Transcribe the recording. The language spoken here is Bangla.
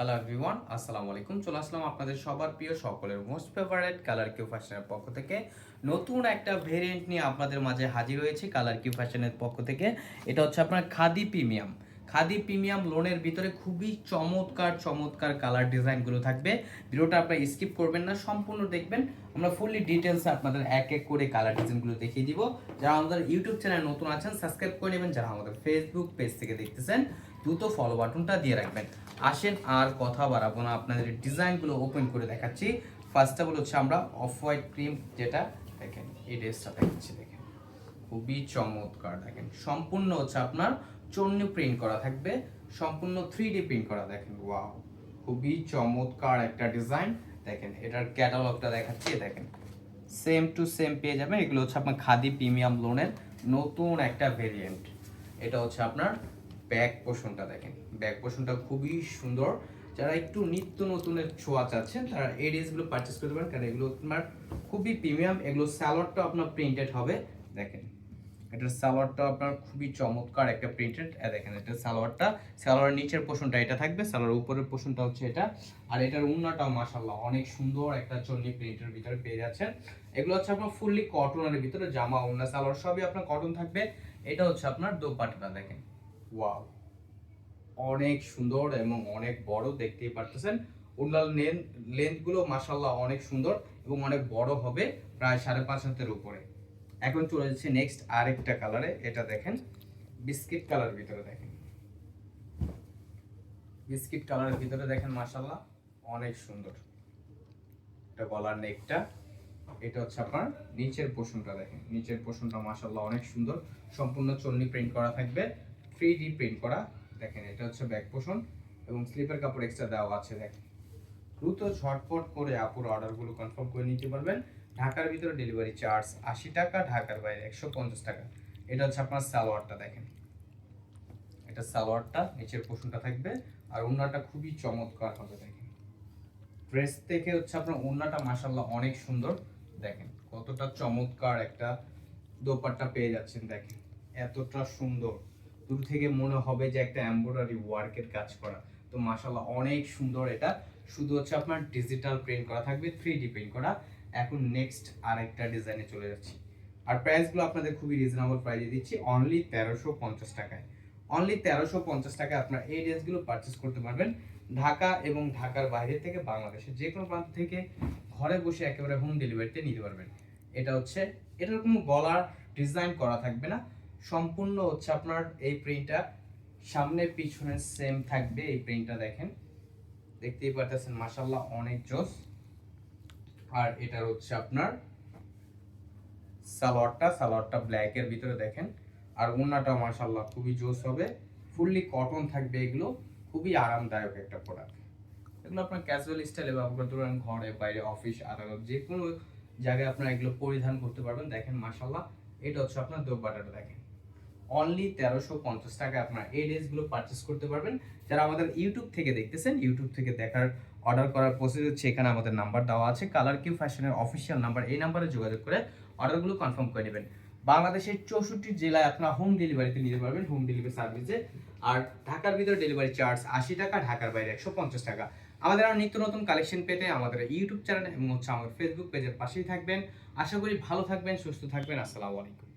হ্যালো এভরিওয়ান আসসালামু আলাইকুম। চলে আসলাম আপনাদের সবার প্রিয় সকলের মোস্ট ফেভারেট কালার কিউ ফ্যাশনের পক্ষ থেকে। নতুন একটা ভেরিয়েন্ট নিয়ে আপনাদের মাঝে হাজির হয়েছে কালার কিউ ফ্যাশনের পক্ষ থেকে। এটা হচ্ছে আপনার খাদি প্রিমিয়াম। খাদি প্রিমিয়াম লোনের ভিতরে খুবই চমৎকার চমৎকার কালার ডিজাইনগুলো থাকবে। ভিডিওটা আপনারা স্কিপ করবেন না, সম্পূর্ণ দেখবেন। আমরা ফুললি ডিটেলস আপনাদের এক এক করে কালার ডিজাইনগুলো দেখিয়ে দিব। যারা আমাদের ইউটিউব চ্যানেল নতুন আছেন সাবস্ক্রাইব করে নেবেন। যারা আমাদের ফেসবুক পেজ থেকে দেখতেছেন, দ্রুত ফলো বাটনটা দিয়ে রাখবেন। আসেন, আর কথা বাড়াবো না। আপনাদের ডিজাইনগুলো ওপেন করে দেখাচ্ছি। ফার্স্ট অফ অল হচ্ছে আমরা অফ হোয়াইট ক্রিম যেটা, দেখেন, এই ড্রেসটা দেখাচ্ছি, দেখেন। খুবই চমৎকার, দেখেন। সম্পূর্ণ হচ্ছে আপনার চন্নি প্রিন্ট করা থাকবে। সম্পূর্ণ থ্রি ডি প্রিন্ট করা দেখেন ওয়াও খুবই চমৎকার একটা ডিজাইন দেখেন, এটার ক্যাটালগটা দেখাচ্ছি, দেখেন। সেম টু সেম পেয়ে যাবেন, এগুলো হচ্ছে আপনার খাদি প্রিমিয়াম লোনের নতুন একটা ভেরিয়েন্ট এটা হচ্ছে আপনার ব্যাক পোষণটা দেখেন। ব্যাক পোষণটা খুবই সুন্দর। যারা একটু নিত্য নতুনের ছোঁয়া চাচ্ছেন, তারা এই ড্রেসগুলো পারচেস করতে পারেন, কারণ এগুলো তোমার খুবই প্রিমিয়াম এগুলো স্যালোয়ারটা আপনার প্রিন্টেড হবে। দেখেন এটার সালোয়ারটা আপনার খুবই চমৎকার একটা প্রিন্টেড দেখেন এটা সালোয়ারটা, সালোয়ারের নিচের পোষণটা এটা থাকবে সালোয়ার উপরের পোষণটা হচ্ছে এটা। আর এটার উন্নাটাও মাশাল্লাহ অনেক সুন্দর একটা চন্নি প্রিন্টের ভিতরে পেয়ে যাচ্ছেন। এগুলো হচ্ছে আপনার ফুললি কটনের ভিতরে জামা, উন্না, সালোয়ার সবই আপনার কটন থাকবে। এটা হচ্ছে আপনার দোপাট্টাটা দেখেন। ওয়াও! অনেক সুন্দর এবং অনেক বড়, দেখতেই পারতেছেন। উন্নার লেন্থ লেন্থগুলো মাশাল্লাহ অনেক সুন্দর এবং অনেক বড় হবে, প্রায় সাড়ে পাঁচ হাতের উপরে। এখন চলে যাচ্ছে নেক্সট আরেকটা কালারে এটা দেখেন বিস্কিট কালার ভিতরে দেখেন। বিস্কিট কালারের ভিতরে দেখেন মাশাল্লাহ অনেক সুন্দর। এটা গলার নেকটা এটা হচ্ছে আপনার নিচের পোষণটা দেখেন। নিচের পোষণটা মাশাল্লাহ অনেক সুন্দর। সম্পূর্ণ চন্নি প্রিন্ট করা থাকবে। থ্রি ডি প্রিন্ট করা। দেখেন, এটা হচ্ছে ব্যাক পোষণ এবং স্লিপের কাপড় এক্সট্রা দেওয়া আছে, দেখেন। দ্রুত ঝটপট করে আপুর অর্ডারগুলো কনফার্ম করে নিতে পারবেন। ঢাকার ভিতরে ডেলিভারি চার্জ আশি টাকা, ঢাকার বাইরে একশো পঞ্চাশ টাকা। এটা হচ্ছে আপনার সালোয়ারটা দেখেন। এটা সালোয়ারটা, নিচের পোষণটা থাকবে, আর ওড়নাটা খুবই চমৎকার হবে দেখেন। ড্রেস থেকে হচ্ছে আপনার ওড়নাটা মাসাল্লাহ অনেক সুন্দর। দেখেন, কতটা চমৎকার একটা দোপাট্টা পেয়ে যাচ্ছেন দেখেন। এতটা সুন্দর। দূর থেকে মনে হবে যে একটা এমব্রয়ডারি ওয়ার্কের কাজ করা। তো মাসাল্লাহ অনেক সুন্দর এটা। শুধু হচ্ছে আপনার ডিজিটাল প্রিন্ট করা থাকবে থ্রি ডি প্রিন্ট করা। এখন নেক্সট আরেকটা ডিজাইনে চলে যাচ্ছি। আর প্রাইসগুলো আপনাদের খুবই রিজনেবল প্রাইসে দিচ্ছি। অনলি তেরোশো পঞ্চাশ টাকায়। অনলি তেরোশো পঞ্চাশ টাকায় আপনার এই ড্রেসগুলো পারচেস করতে পারবেন ঢাকা এবং ঢাকার বাইরে থেকে বাংলাদেশের যে কোনো প্রান্ত থেকে ঘরে বসে একেবারে হোম ডেলিভারিতে নিতে পারবেন। এটা হচ্ছে, এটার কোনো গলার ডিজাইন করা থাকবে না। সম্পূর্ণ হচ্ছে আপনার এই প্রিন্টটা সামনে পিছনে সেম থাকবে এই প্রিন্টটা দেখেন। দেখতেই পারতেছেন মাসাল্লাহ অনেক জোস। আর এটার হচ্ছে আপনার সালোয়ারটা সালোয়ারটা ব্ল্যাকের ভিতরে দেখেন। আর ওড়নাটা মাশাল্লাহ খুবই জোস হবে। ফুললি কটন থাকবে এগুলো। খুবই আরামদায়ক একটা প্রোডাক্ট এগুলো আপনার ক্যাজুয়াল স্টাইলে ব্যবহার করতে পারেন, ঘরে, বাইরে অফিস আদালত, যে কোনো জায়গায় আপনারা এগুলো পরিধান করতে পারবেন। দেখেন মাশাল্লাহ এটা হচ্ছে আপনার দোপাটাটা দেখেন। অনলি তেরোশো পঞ্চাশ টাকায় আপনারা এই ড্রেসগুলো পারচেস করতে পারবেন। যারা আমাদের ইউটিউব থেকে দেখতেছেন ইউটিউব থেকে দেখার অর্ডার করার প্রসেস হচ্ছে এখানে আমাদের নাম্বার দেওয়া আছে। কালার কিউ ফ্যাশনের অফিসিয়াল নাম্বার এই নাম্বারে যোগাযোগ করে অর্ডারগুলো কনফার্ম করে নেবেন। বাংলাদেশের চৌষট্টি জেলায় আপনারা হোম ডেলিভারিতে নিতে পারবেন হোম ডেলিভারি সার্ভিসে আর ঢাকার ভিতরে ডেলিভারি চার্জ আশি টাকা, ঢাকার বাইরে একশো পঞ্চাশ টাকা। আমাদের আর নিত্য নতুন কালেকশন পেতে আমাদের ইউটিউব চ্যানেল এবং হচ্ছে আমাদের ফেসবুক পেজের পাশেই থাকবেন। আশা করি ভালো থাকবেন, সুস্থ থাকবেন। আসসালামু আলাইকুম।